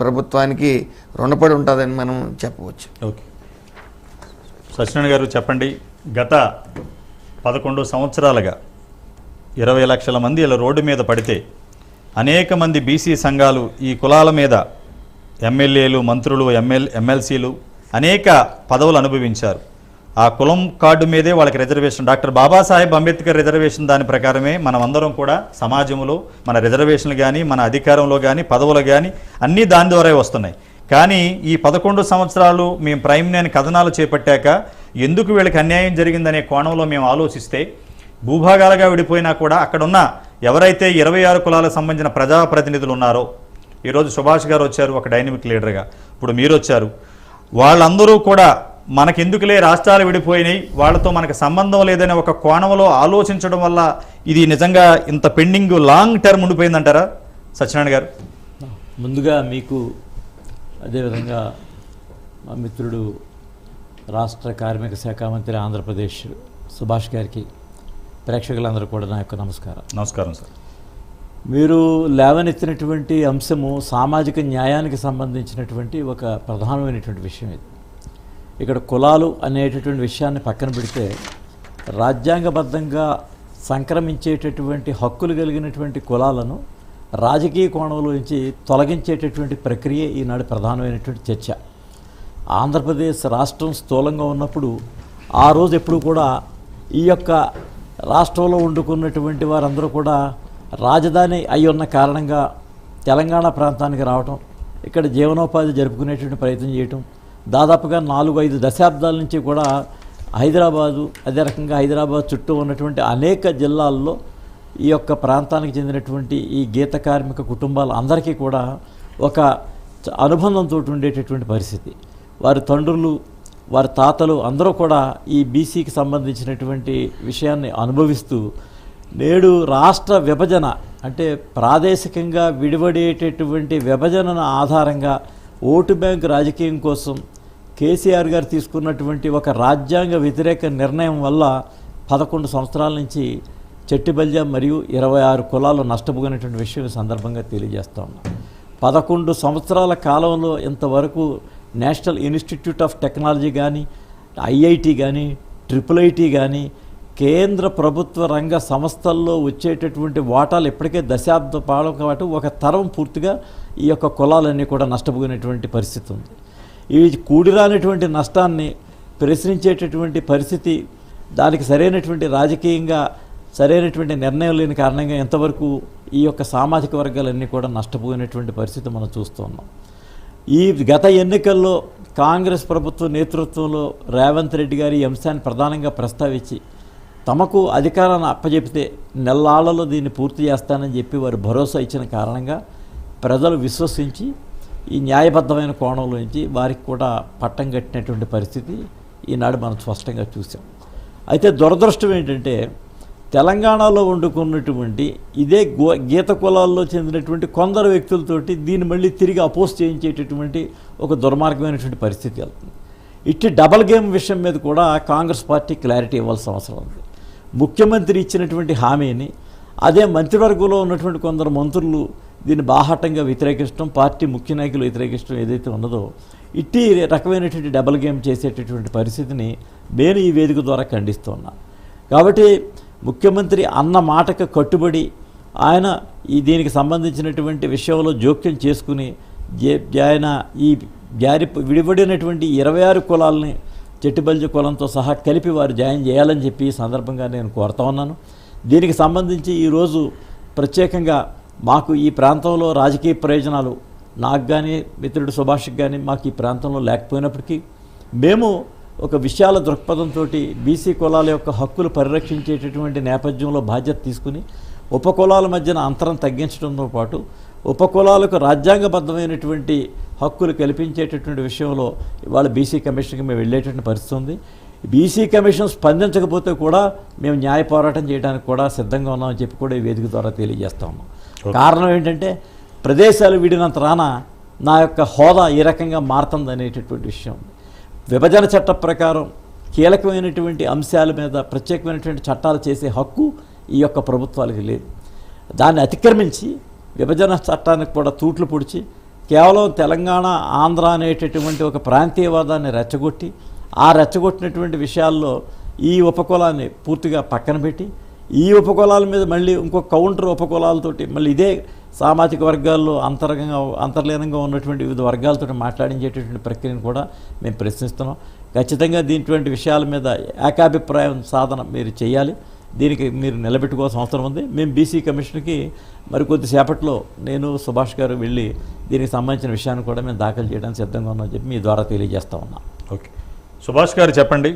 ప్రభుత్వానికి రుణపడి ఉంటుందని మనం చెప్పవచ్చు. ఓకే. సత్యనారాయణ గారు చెప్పండి. గత పదకొండు సంవత్సరాలుగా ఇరవై లక్షల మంది ఇలా రోడ్డు మీద పడితే అనేక మంది బీసీ సంఘాలు ఈ కులాల మీద ఎమ్మెల్యేలు మంత్రులు ఎమ్మెల్ ఎమ్మెల్సీలు అనేక పదవులు అనుభవించారు. ఆ కులం కార్డు మీదే వాళ్ళకి reservation doctor Babasaheb Ambedkar reservation దాని ప్రకారమే మనమందరం కూడా సమాజంలో మన రిజర్వేషన్లు కానీ మన అధికారంలో కానీ పదవులు కానీ అన్నీ దాని ద్వారా వస్తున్నాయి. కానీ ఈ పదకొండు సంవత్సరాలు మేము ప్రైమ్ నేను కథనాలు చేపట్టాక ఎందుకు వీళ్ళకి అన్యాయం జరిగిందనే కోణంలో మేము ఆలోచిస్తే భూభాగాలుగా విడిపోయినా కూడా అక్కడున్న ఎవరైతే ఇరవై ఆరు కులాలకు సంబంధించిన ప్రజాప్రతినిధులు ఉన్నారో ఈరోజు సుభాష్ గారు వచ్చారు ఒక డైనమిక్ లీడర్గా ఇప్పుడు మీరు వచ్చారు. వాళ్ళందరూ కూడా మనకెందుకులే రాష్ట్రాలు విడిపోయినాయి? వాళ్ళతో మనకు సంబంధం లేదనే ఒక కోణంలో ఆలోచించడం వల్ల ఇది నిజంగా ఇంత పెండింగ్ లాంగ్ టర్మ్ ఉండిపోయిందంటారా సత్యనారాయణ గారు? ముందుగా మీకు అదేవిధంగా మా మిత్రుడు రాష్ట్ర కార్మిక శాఖ మంత్రి ఆంధ్రప్రదేశ్ సుభాష్ గారికి ప్రేక్షకులందరూ కూడా నా యొక్క నమస్కారం. నమస్కారం సార్. మీరు లేవనెత్తినటువంటి అంశము సామాజిక న్యాయానికి సంబంధించినటువంటి ఒక ప్రధానమైనటువంటి విషయం ఇది. ఇక్కడ కులాలు అనేటటువంటి విషయాన్ని పక్కన పెడితే రాజ్యాంగబద్ధంగా సంక్రమించేటటువంటి హక్కులు కలిగినటువంటి కులాలను రాజకీయ కోణంలో నుంచి తొలగించేటటువంటి ప్రక్రియ ఈనాడు ప్రధానమైనటువంటి చర్చ. ఆంధ్రప్రదేశ్ రాష్ట్రం స్థూలంగా ఉన్నప్పుడు ఆ రోజు ఎప్పుడు కూడా ఈ యొక్క రాష్ట్రంలో వండుకున్నటువంటి వారందరూ కూడా రాజధాని అయి ఉన్న కారణంగా తెలంగాణ ప్రాంతానికి రావటం ఇక్కడ జీవనోపాధి జరుపుకునేటువంటి ప్రయత్నం చేయటం దాదాపుగా నాలుగు ఐదు దశాబ్దాల నుంచి కూడా హైదరాబాదు అదే రకంగా హైదరాబాద్ చుట్టూ ఉన్నటువంటి అనేక జిల్లాల్లో ఈ యొక్క ప్రాంతానికి చెందినటువంటి ఈ గీత కార్మిక కుటుంబాలు అందరికీ కూడా ఒక అనుబంధంతో ఉండేటటువంటి పరిస్థితి. వారి తండ్రులు వారి తాతలు అందరూ కూడా ఈ బీసీకి సంబంధించినటువంటి విషయాన్ని అనుభవిస్తూ నేడు రాష్ట్ర విభజన అంటే ప్రాదేశికంగా విడివడేటటువంటి విభజనను ఆధారంగా ఓటు బ్యాంక్ రాజకీయం కోసం కేసీఆర్ గారు తీసుకున్నటువంటి ఒక రాజ్యాంగ వ్యతిరేక నిర్ణయం వల్ల పదకొండు సంవత్సరాల నుంచి చెట్టిబల్జ మరియు ఇరవై ఆరు కులాలు నష్టపోయినటువంటి విషయం సందర్భంగా తెలియజేస్తా ఉన్నాం. పదకొండు సంవత్సరాల కాలంలో ఇంతవరకు నేషనల్ ఇన్స్టిట్యూట్ ఆఫ్ టెక్నాలజీ కానీ ఐఐటి కానీ ట్రిపుల్ ఐటి కానీ కేంద్ర ప్రభుత్వ రంగ సంస్థల్లో వచ్చేటటువంటి వాటాలు ఇప్పటికే దశాబ్ద పాలన పాటు ఒక తరం పూర్తిగా ఈ యొక్క కులాలన్నీ కూడా నష్టపోయినటువంటి పరిస్థితి ఉంది. ఈ కూడిరానటువంటి నష్టాన్ని ప్రశ్నించేటటువంటి పరిస్థితి దానికి సరైనటువంటి రాజకీయంగా సరైనటువంటి నిర్ణయం లేని కారణంగా ఎంతవరకు ఈ యొక్క సామాజిక వర్గాలన్నీ కూడా నష్టపోయినటువంటి పరిస్థితి మనం చూస్తున్నాం. ఈ గత ఎన్నికల్లో కాంగ్రెస్ ప్రభుత్వ నేతృత్వంలో రేవంత్ రెడ్డి గారి ఈ అంశాన్ని ప్రధానంగా ప్రస్తావించి తమకు అధికారాన్ని అప్పజెపితే నెల్లాళ్ళలో దీన్ని పూర్తి చేస్తానని చెప్పి వారు భరోసా ఇచ్చిన కారణంగా ప్రజలు విశ్వసించి ఈ న్యాయబద్ధమైన కోణంలో నుంచి వారికి కూడా పట్టం కట్టినటువంటి పరిస్థితి ఈనాడు మనం స్పష్టంగా చూసాం అయితే దురదృష్టం ఏంటంటే తెలంగాణలో వండుకున్నటువంటి ఇదే గో గీత కులాల్లో చెందినటువంటి కొందరు వ్యక్తులతోటి దీన్ని మళ్ళీ తిరిగి అపోజ్ చేయించేటటువంటి ఒక దుర్మార్గమైనటువంటి పరిస్థితి వెళ్తుంది. ఇట్టి డబల్ గేమ్ విషయం మీద కూడా కాంగ్రెస్ పార్టీ క్లారిటీ ఇవ్వాల్సిన అవసరం ఉంది. ముఖ్యమంత్రి ఇచ్చినటువంటి హామీని అదే మంత్రివర్గంలో ఉన్నటువంటి కొందరు మంత్రులు దీన్ని బాహాటంగా వ్యతిరేకించడం పార్టీ ముఖ్య నాయకులు వ్యతిరేకించడం ఏదైతే ఉన్నదో ఇట్టి రకమైనటువంటి డబల్ గేమ్ చేసేటటువంటి పరిస్థితిని నేను ఈ వేదిక ద్వారా ఖండిస్తున్నా కాబట్టి ముఖ్యమంత్రి అన్న మాటకు కట్టుబడి ఆయన ఈ దీనికి సంబంధించినటువంటి విషయంలో జోక్యం చేసుకుని ఆయన ఈ జారి విడిపడినటువంటి ఇరవై ఆరు కులాలని చెట్టుబల్జ కులంతో సహా కలిపి వారు జాయిన్ చేయాలని చెప్పి ఈ సందర్భంగా నేను కోరుతా ఉన్నాను. దీనికి సంబంధించి ఈరోజు ప్రత్యేకంగా మాకు ఈ ప్రాంతంలో రాజకీయ ప్రయోజనాలు నాకు కానీ మిత్రుడు సుభాష్కి కానీ మాకు ఈ ప్రాంతంలో లేకపోయినప్పటికీ మేము ఒక విశాల దృక్పథంతో బీసీ కులాల యొక్క హక్కులు పరిరక్షించేటటువంటి నేపథ్యంలో బాధ్యత తీసుకుని ఉపకులాల మధ్యన అంతరం తగ్గించడంతో పాటు ఉపకులాలకు రాజ్యాంగబద్ధమైనటువంటి హక్కులు కల్పించేటటువంటి విషయంలో ఇవాళ బీసీ కమిషన్కి మేము వెళ్ళేటటువంటి పరిస్థితి ఉంది. బీసీ కమిషన్ స్పందించకపోతే కూడా మేము న్యాయ పోరాటం చేయడానికి కూడా సిద్ధంగా ఉన్నామని చెప్పి కూడా ఈ వేదిక ద్వారా తెలియజేస్తా ఉన్నాం. కారణం ఏంటంటే ప్రదేశాలు విడినంత రాన నా యొక్క హోదా ఈ రకంగా మారుతుంది అనేటటువంటి విషయం. విభజన చట్ట ప్రకారం కీలకమైనటువంటి అంశాల మీద ప్రత్యేకమైనటువంటి చట్టాలు చేసే హక్కు ఈ యొక్క ప్రభుత్వాలకు లేదు. దాన్ని అతిక్రమించి విభజన చట్టానికి కూడా తూట్లు పొడిచి కేవలం తెలంగాణ ఆంధ్ర అనేటటువంటి ఒక ప్రాంతీయవాదాన్ని రెచ్చగొట్టి ఆ రెచ్చగొట్టినటువంటి విషయాల్లో ఈ ఉపకులాన్ని పూర్తిగా పక్కన పెట్టి ఈ ఉపకులాల మీద మళ్ళీ ఇంకో కౌంటర్ ఉపకులాలతోటి మళ్ళీ ఇదే సామాజిక వర్గాల్లో అంతరంగంగా అంతర్లీనంగా ఉన్నటువంటి వివిధ వర్గాలతో మాట్లాడించేటటువంటి ప్రక్రియను కూడా మేము ప్రశ్నిస్తున్నాం. ఖచ్చితంగా దీనిటువంటి విషయాల మీద ఏకాభిప్రాయం సాధన మీరు చేయాలి. దీనికి మీరు నిలబెట్టుకోవాల్సిన అవసరం ఉంది. మేము బీసీ కమిషన్కి మరి కొద్దిసేపట్లో నేను సుభాష్ గారు వెళ్ళి దీనికి సంబంధించిన విషయాన్ని కూడా మేము దాఖలు చేయడానికి సిద్ధంగా ఉన్నామని చెప్పి మీ ద్వారా తెలియజేస్తా ఉన్నాం. ఓకే. సుభాష్ గారు చెప్పండి.